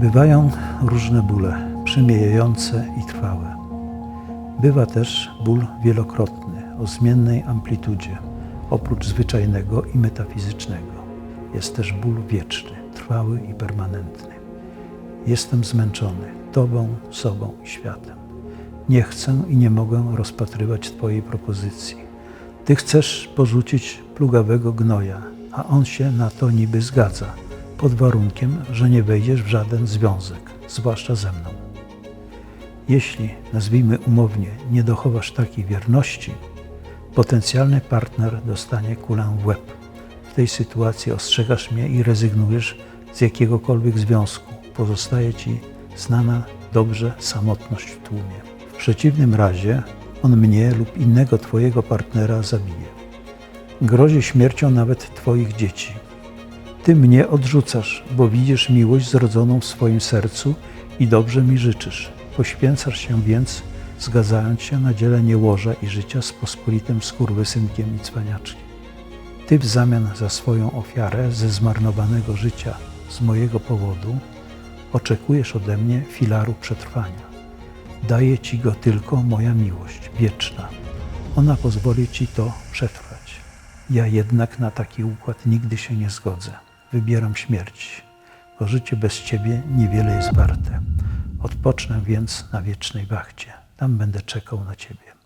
Bywają różne bóle, przemijające i trwałe. Bywa też ból wielokrotny, o zmiennej amplitudzie, oprócz zwyczajnego i metafizycznego. Jest też ból wieczny, trwały i permanentny. Jestem zmęczony Tobą, sobą i światem. Nie chcę i nie mogę rozpatrywać Twojej propozycji. Ty chcesz porzucić plugawego gnoja, a on się na to niby zgadza, pod warunkiem, że nie wejdziesz w żaden związek, zwłaszcza ze mną. Jeśli, nazwijmy umownie, nie dochowasz takiej wierności, potencjalny partner dostanie kulę w łeb. W tej sytuacji ostrzegasz mnie i rezygnujesz z jakiegokolwiek związku. Pozostaje ci znana dobrze samotność w tłumie. W przeciwnym razie on mnie lub innego twojego partnera zabije. Grozi śmiercią nawet twoich dzieci. Ty mnie odrzucasz, bo widzisz miłość zrodzoną w swoim sercu i dobrze mi życzysz. Poświęcasz się więc, zgadzając się na dzielenie łoża i życia z pospolitym skurwysynkiem i cwaniaczkiem. Ty w zamian za swoją ofiarę ze zmarnowanego życia z mojego powodu oczekujesz ode mnie filaru przetrwania. Daje ci go tylko moja miłość wieczna. Ona pozwoli ci to przetrwać. Ja jednak na taki układ nigdy się nie zgodzę. Wybieram śmierć, bo życie bez ciebie niewiele jest warte. Odpocznę więc na wiecznej wachcie. Tam będę czekał na ciebie.